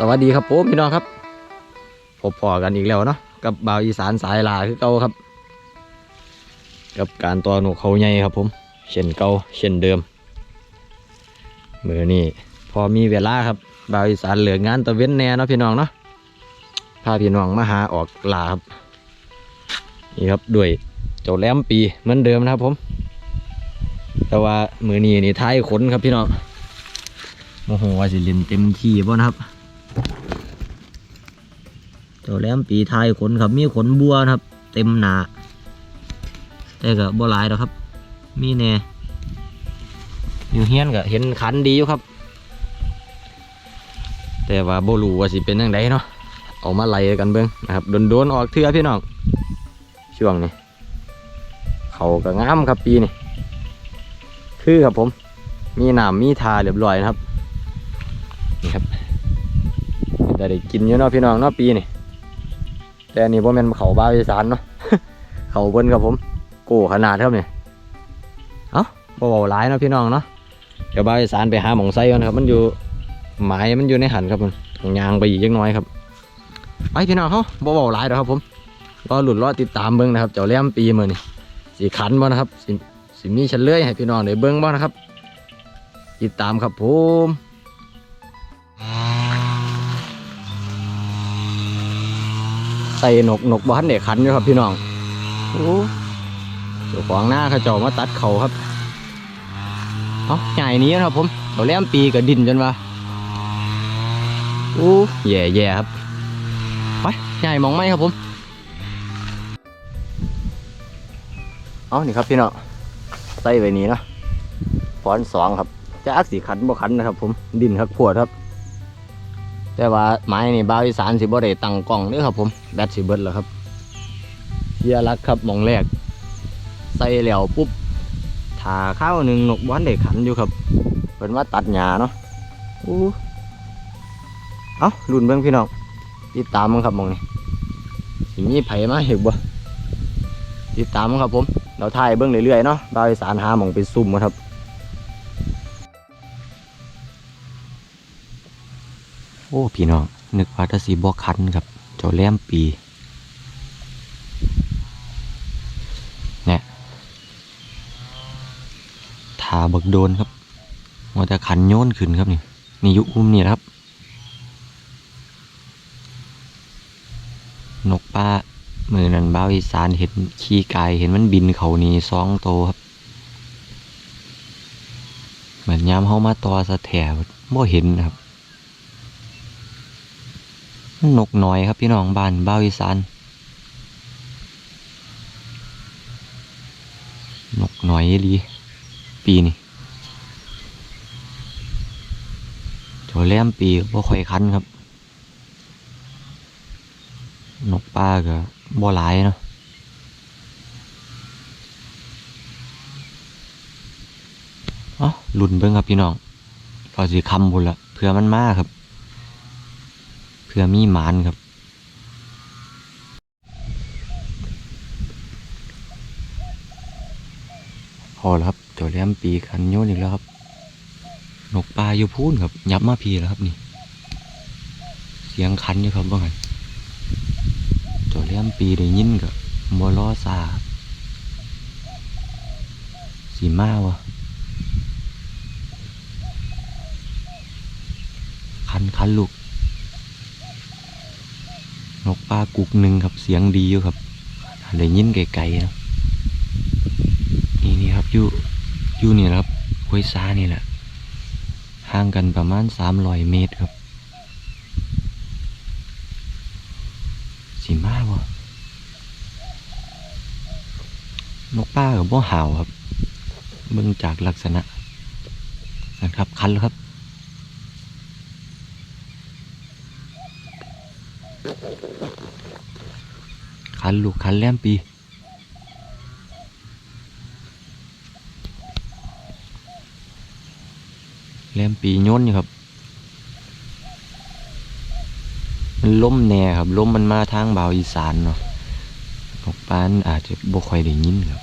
สวัสดีครับผมพี่น้องครับพบพอกันอีกแล้วเนาะกับบ่าวอีสานสายลาคือเก่าครับ กับการตัวหนูเขาใหญ่ครับผม เช่นเก่าเช่นเดิมมือนี่พอมีเวลาครับบ่าวอีสานเหลืองานตะเว้นแน่เนาะพี่น้องเนาะพาพี่น้องมาหาออกลาครับนี่ครับด้วยเจ้าแหลมปีเหมือนเดิมนะครับผม แต่ว่ามือนี้นี่ท้ายขนครับพี่น้องโมโหว่าสิเล่นเต็มที่บ่นะครับ เจ้าแหลมปีไทยขนครับ มีขนบัวครับ เต็มหนาแต่ก็บ่หลายดอกครับ มีแน่อยู่เฮียนก็เห็นขันดีอยู่ครับ แต่ว่าบ่รู้ว่าสิเป็นยังไงเนาะเอามาไล่กันเบิ่งนะครับโดนๆออกเทือพี่น้องช่วงนี้เขาก็งามครับปีนี้คือครับผม มีหน้ำมีทาเรียบร้อยนะครับนี่ครับ แต่ได้กินอยู่เนาะพี่น้องเนาะปีนี้แต่อันนี่พ่แม่นเขาบ้าอีสานเนาะเขาบนครับผมโก้ขนาดครับเนี่ยเอ้าบ่เบาหลายเนาะพี่น้องเนาะเดี๋ยวบ้าอีสานไปหาหมองไส้กันครับ มันอยู่หมายมันอยู่ในหันครับมันต้องยางไปอีกจักน้อยครับไปพี่น้องเขาบ่เบาหลายดอครับผมรอหลุดรอติดตามเบิ้งนะครับเจ้าแหลมปีมือนี่สีขันบ่นะครับสิสิมีเฉลยให้พี่น้องได้เบิ้งบ่นะครับติดตามครับผม ใส่หนกหนกบ้านเด็กขันอยู่ครับพี่น้องโอ้เจ้าของหน้าเขาเจ้ามาตัดเขาครับเอาใหญ่นี้นะครับผมเขาแหลมปีกับดินจนว่าโอ้แย่แย่ๆครับไปใหญ่มองไหมครับผมเอานี่ครับพี่น้องใส่ไว้นี้เนาะฟอนสองครับจะอักสีขันบ่ขันนะครับผมดินครับขวดครับ แต่ว่าไม้นี่บ้าวอีสานสิบ่ได้ตั้งกล้องเด้อครับผมแบตสิเบิดแล้วครับเฮียรักครับมองแรก ใส่แล้วปุ๊บถาข้าวหนึ่งนกบ้านได้ขันอยู่ครับเป็นว่าตัดหญ้าเนาะอู้เอ้ารุ่นเบิ่งพี่น้องติดตามมั้งครับมองนี้สิมีไผมาเห็นบ่ติดตามมั้งครับผมเราถ่ายเบิ่งเรื่อยๆเนาะบ้าวอีสานหาหมองไปซุ่มครับ โอ้พี่น้องนึกว่าจะสีบวคันครับ เจ้าแลมปีเนี่ยทาบักโดนครับว่าแต่ขันโยนขึ้นครับนี่นี่ยุอุ้มนี่ครับ นกป้ามือนันบ้าวอีสานเห็นขี้ไก่เห็นมันบินเขานี่สองโตครับ เหมือนยามเฮามาตอสะแถวบ่เห็นครับ นกหน้อยครับพี่น้องบ้านบ้าวอีสานนกหน้อยอีปีนี่โจแหลมปีบ่ค่อยคันครับ นกป้าก็บ่หลายเนาะเอ้าลุ่นเบิ่งครับพี่น้องก็สิคำบุญละเพื่อมันมาครับ พื่อมีหมานครับพอแล้วครับเจ้าแหลมปีคันโยนอีกแล้วครับ นกปลาอยู่พูนครับ ยับมาพีแล้วครับนี่ เสียงคันอยู่ครับว่าไงเจ้าแหลมปีได้ยินกับมอลอซาสีมาวะคันคันลูก นกปลากุกหนึ่งครับเสียงดีอยู่ครับได้ยินไกลๆนะนี่นี่ครับอยู่อยู่นี่ครับห้วยซ้านี่แหละห่างกันประมาณสามร้อยเมตรครับสีมากวะนกป้ากับบ่ห่าวครับ เบิ่งจากลักษณะนะครับคันแล้วครับ คันลูกคันแลมปีแลมปีโยนอยู่ครับ มันล้มแน่ครับล้มมันมาทางบ่าวอีสานเนาะนกปานอาจจะบ่ค่อยได้ยินครับ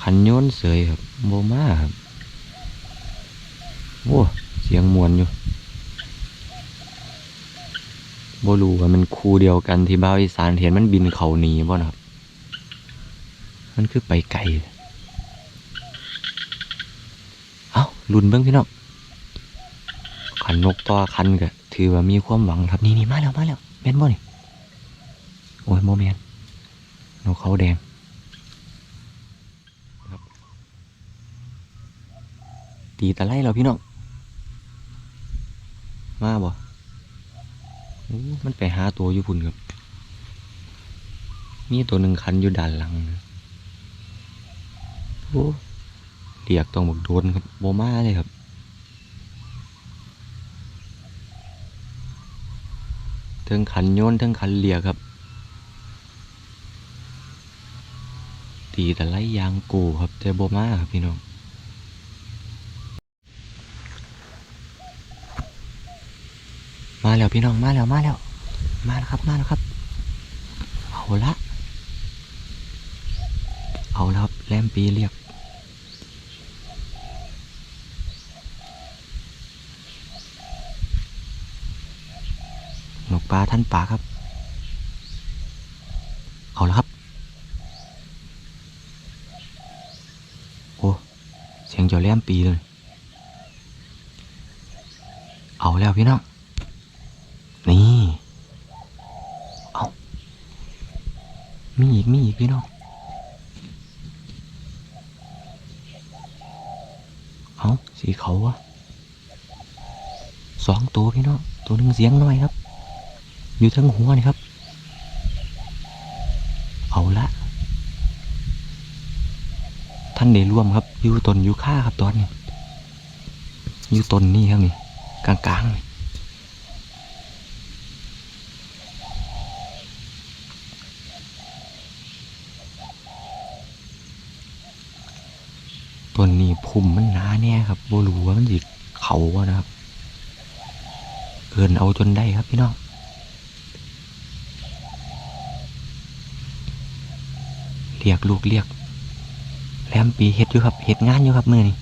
คันโยนเสยครับโบมาครับโอ้เสียงมวนอยู่ บ่รู้ว่ามันคูเดียวกันที่บ้าวอีสานเห็นมันบินเขาหนีบ่นะครับ มันคือไปไกลเอ้าลุนเบิ้งพี่น้องขันนกต่อคันก็ถือว่ามีความหวังครับนี่นี่มาแล้วมาแล้วแม่นบ่นี่โอ้ยโมเมนนกเขาแดงตีตะไลเราพี่น้องมาบ่ มันไปหาตัวอยู่พุ่นครับ มีตัวหนึ่งคันอยู่ด้านหลังนะโอ้เรียกต้องบอกโดนครับโบมาเลยครับเทิงขันโยนเทิงขันเลียครับ ตีแต่ไล่ยางกูครับแต่โบมาครับพี่น้อง มาแล้วพี่น้องมาแล้วมาแล้วมาแล้วครับมาแล้วครับ เอาละเอาแล้วครับแลมปีเรียกนกปลาท่านปลาครับ เอาล้วครับ โอ้เสียงเจ้าแลมปีเลย เอาแล้วพี่น้อง นี่ เอา มีอีกมีอีกพี่น้องเอาสีเขาวะสองตัวพี่น้องตัวหนึ่งเสียงน้อยครับ อยู่ทั้งหัวนี่ครับ เอาละท่านได้ร่วมครับอยู่ตนอยู่ค่าครับตอนนี้อยู่ตนนี่ครับนี่กลางๆนี่ ต้นนี้พุ่มมันหนาแน่ครับโบรูว่ามันสิเขาอะนะครับเกินเอาจนได้ครับพี่น้องเรียกลูกเรียกแลมปีเฮ็ดอยู่ครับเฮ็ดงานอยู่ครับมือนี่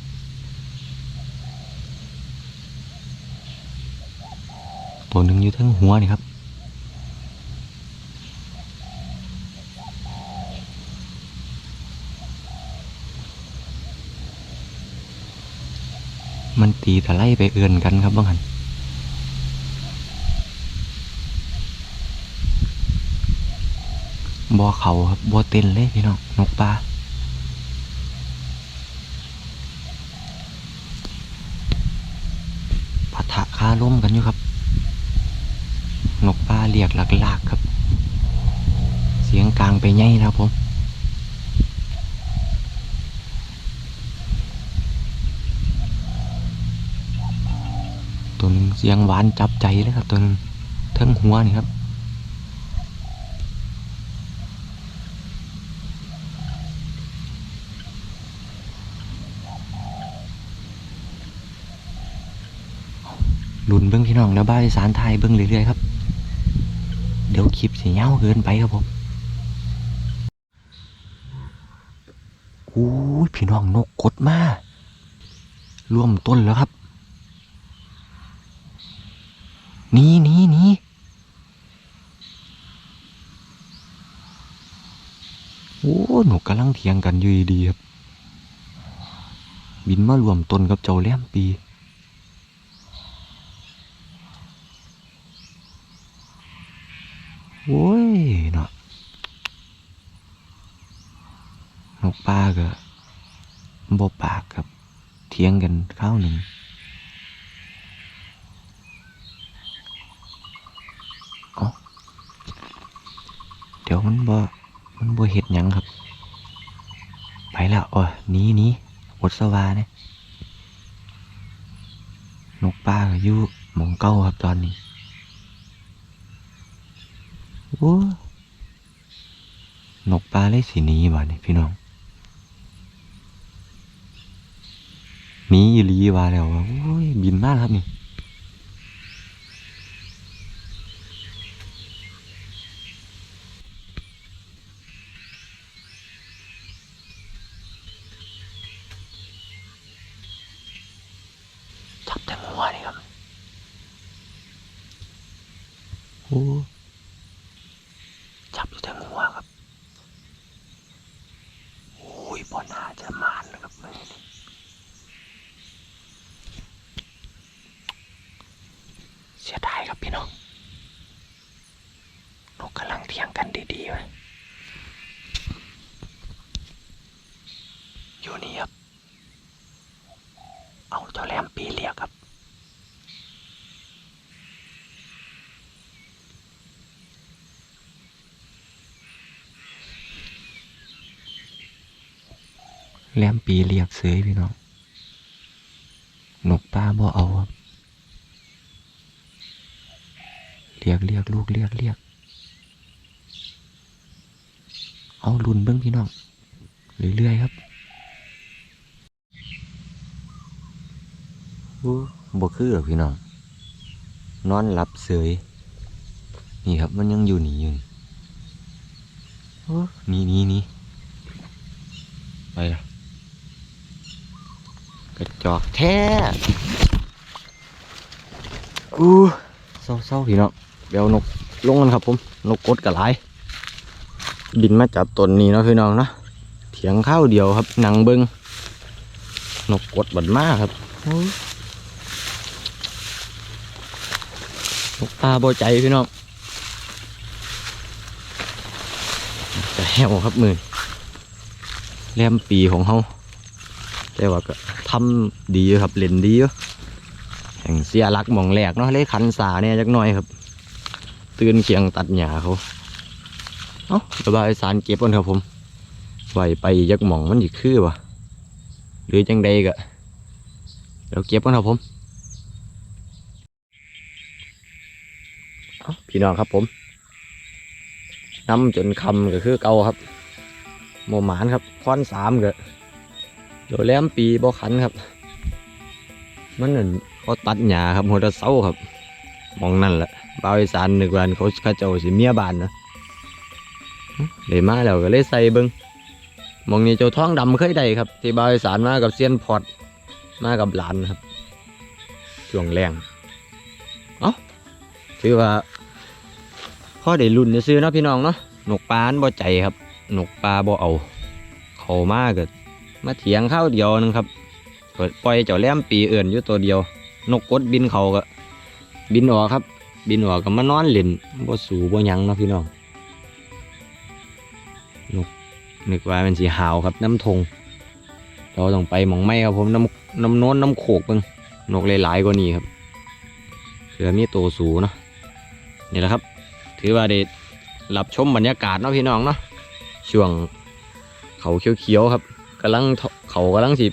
ตัวหนึ่งอยู่ทั้งหัวนี่ครับ มันตีแต่ไล่ไปเอื่นกันครับบ้างหันบ่เขาครับบ่เต้นเลยพี่น้องนกปลาปะทะค้าล้มกันอยู่ครับ นกปลาเรียกหลักๆครับ เสียงกลางไปไงนะครับผม ตัวนึงเสียงหวานจับใจเลยครับ ตัวนึงทั้งหัวนี่ครับลุนเบิ้องพี่น้องแล้วบ้านสารไทยเบิ้องเรื่อยๆครับ เดี๋ยวคลิปสิเงาวเกินไปครับผมโอ้ยพี่น้องนกกดมาร่วมต้นแล้วครับ หนี่นี่นี่โอ้หนูกำลังเถียงกันอยู่ดีครับ บินมารวมต้นกับเจ้าแหลมปี โอ้ยเนาะนกปลาก็บ่ปากครับ เถียงกันข้าวหนึ่ง เดี๋ยว มันบ่ มันบ่เห็ดหยังครับ ไปแล้วโอ้ยหนีหนีอดสวาเนี่ยนกปลาก็อยู่หมองเก้าครับตอนนี้โอ้นกปลาเลยสิหนีบ่เนี่ยพี่น้องหนีอีลีว่าแล้วว่าโอ้ยบินมากครับนี่ จับ อ้จับอยู่แต่หัวครับโอ้ยบอน่าจะมานนะครับมื้อนี้เสียดายครับพี่น้องนกกำลังเถียงกันดีๆไว้อยู่นี่ครับ เอาเจ้าแหลมปีเรียกครับ แหลมปีเรียกเสยพี่น้องนกป้าบ่เอาครับ เรียกเรียกลูกเรียกเรียก เอาลุนเบิ้องพี่น้องเรื่อยๆครับบ่คือหรอพี่น้อง นอนหลับเสยนี่ครับมันยังอยู่นี่อยู่นี่โอ้นี่นี่นี่ไปละกระจอกแท้อู้เศร้าๆพี่น้อง เดี๋ยวนกลงกันครับผมนกกดกระไรบินมาจับตนนี้เนาะพี่น้องเนาะเถียงข้าวเดียวครับหนังเบิงนกกดบัดมาครับโอ้ยนกตาโบใจพี่น้องจะแหวครับมือแลมปีของเขาแต่ว่าก็ทำดีอยู่ครับเล่นดีอยู่แห่งเสียรักหมองแหลกเนาะเลยขันสาเนี่ยจักหน่อยครับ ตื่นเคียงตัดหญ้าเขาเอ้าระบายสารเก็บก่อนครับผมไหวไปยักหมองมันอีกคือวะหรือจังใดกะเดี๋ยวเก็บก่อนครับผมเอ้าพี่น้องครับผมน้ำจนคำก็คือเก่าครับโมหมานครับค้อนสามก็เดี๋ยแหลมปีบ่ขันครับ มันนั่นเขาตัดหญ้าครับหัวตะเสาครับ มองนั่นแหละบ่าวอีสานนึกว่าเขาเขาเจ้าสิเมียบ้านนะเลยมาแล้วก็เลยใส่เบิงมองนี้เจ้าท้องดำเคยได้ครับ ที่บาวอีสานมากับเซียนพอดมากับหลานครับช่วงแรงเอ้าถือว่าพ่อได้รุ่นจะซื้อเนาะพี่น้องเนาะหนกปลาบ่ใจครับหนกปลาบ่เอา เขามากเกิดมาเถียงข้าวเดียวนึงครับเปิดปล่อยเจ้าแหลมปีเอื่นอยู่ตัวเดียว นกกดบินเขาก็ บินออกครับ บินออกก็มานอนเล่นบ่สูบ่ยังเนาะพี่น้องนึกว่าเป็นสีหาวครับน้ำทง เราต้องไปหมองไม่ครับผมน้ำน้ำโน้นน้ำโขกเบิ่งนกหลายๆกว่านี้ครับเสือมีตัวสูเนาะนี่แหละครับ ถือว่าได้รับชมบรรยากาศเนาะพี่น้องเนาะช่วงเขาเขียวๆครับกำลังเขากำลังสิ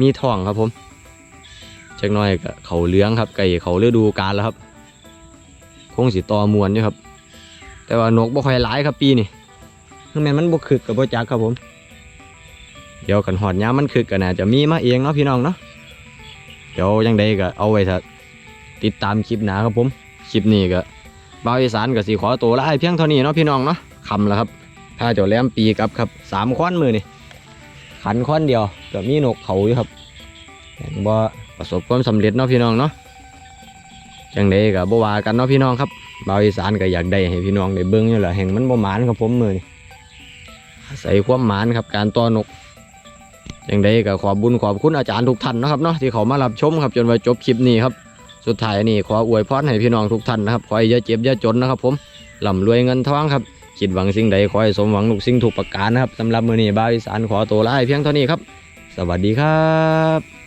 มีท้องครับผม จักหน้อยก็เขาเลี้ยงครับไก่เขาฤดูกาลแล้วครับ คงสิตอมวนอยู่ครับ แต่ว่านกบ่ค่อยหลายครับปีนี้คือแม่นมันบ่คึกกับบ่จักครับผม เดี๋ยวกันหอดยามมันคึกก็น่าจะมีมาเองเนาะพี่น้องเนาะเดี๋ยวยังใดก็เอาไว้ถ้าติดตามคลิปหนาครับผมคลิปนี้ก็บ่าวอีสานก็สิขอตัวลาให้เพียงเท่านี้เนาะพี่น้องเนาะคำแล้วครับถ้าเจ้าแหลมปีกับครับสามค้อนมือนี่ขันค้อนเดียวก็มีนกเขาอยู่ครับ บ่ประสบความสำเร็จเนาะพี่น้องเนาะจังใดก็บ่ว่ากันเนาะพี่น้องครับบ่าวอีสานก็อยากได้ให้พี่น้องได้เบิ่งอยู่แหละแห่งมันบ่หมานครับผมมือนี่อาศัยความหมานครับการต่อนกอย่างใดก็ขอบุญขอบคุณอาจารย์ทุกท่านนะครับเนาะที่เขามารับชมครับจนว่าจบคลิปนี้ครับสุดท้ายนี่ขออวยพรให้พี่น้องทุกท่านนะครับขอให้อย่าเจ็บอย่าจนนะครับผมร่ำรวยเงินทองครับคิดหวังสิ่งใดขอให้สมหวังทุกสิ่งทุกประการนะครับสำหรับมื้อนี้บ่าวอีสานขอตัวลาเพียงเท่านี้ครับ สวัสดีครับ